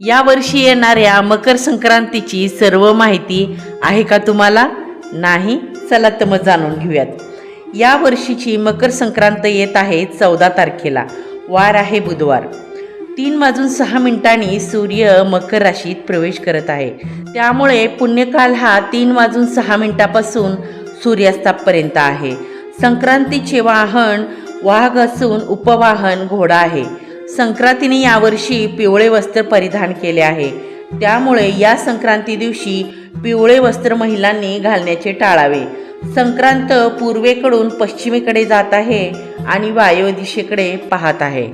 यावर्षी येणाऱ्या मकर संक्रांतीची सर्व माहिती आहे का तुम्हाला? नाही? चला तर मग जाणून घेऊयात. या वर्षीची मकर संक्रांत येत आहे चौदा तारखेला. वार आहे बुधवार. तीन वाजून सहा मिनिटांनी सूर्य मकर राशीत प्रवेश करत आहे. त्यामुळे पुण्यकाल हा तीन वाजून सहा मिनिटापासून सूर्यास्तापर्यंत आहे. संक्रांतीचे वाहन वाघ असून उपवाहन घोडा आहे. संक्रांतीने यावर्षी पिवळे वस्त्र परिधान केले आहे. त्यामुळे या संक्रांती दिवशी पिवळे वस्त्र महिलांनी घालण्याचे टाळावे. संक्रांत पूर्वेकडून पश्चिमेकडे जात आहे आणि वायव्य दिशेकडे पाहत आहे.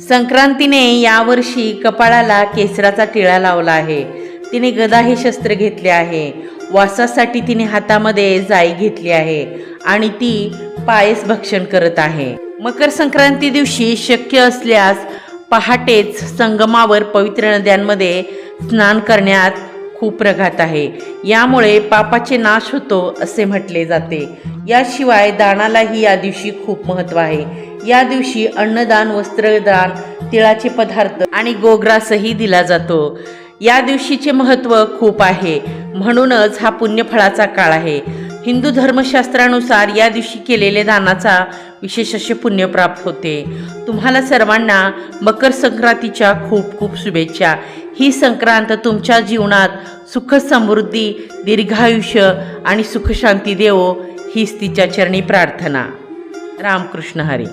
संक्रांतीने यावर्षी कपाळाला केसराचा टिळा लावला आहे. तिने गदा हे शस्त्र घेतले आहे. वासासाठी तिने हातामध्ये जाई घेतली आहे आणि ती पायस भक्षण करत आहे. मकर संक्रांती दिवशी शक्य असल्यास पहाटेच संगमावर पवित्र नद्यांमध्ये स्नान करण्यात खूप प्रघात आहे. यामुळे पापाचे नाश होतो असे म्हटले जाते. याशिवाय दानालाही या दिवशी खूप महत्त्व आहे. या दिवशी अन्नदान वस्त्रदान तिळाचे पदार्थ आणि गोग्रासही दिला जातो. या दिवशीचे महत्त्व खूप आहे. म्हणूनच हा पुण्यफळाचा काळ आहे. हिंदू धर्मशास्त्रानुसार या दिवशी केलेले दानाचा विशेष असे पुण्य प्राप्त होते. तुम्हाला सर्वांना मकर संक्रांतीच्या खूप खूप शुभेच्छा. ही संक्रांत तुमच्या जीवनात सुख समृद्धी दीर्घायुष्य आणि सुखशांती देवो हीच तिच्या चरणी प्रार्थना. रामकृष्ण हरी.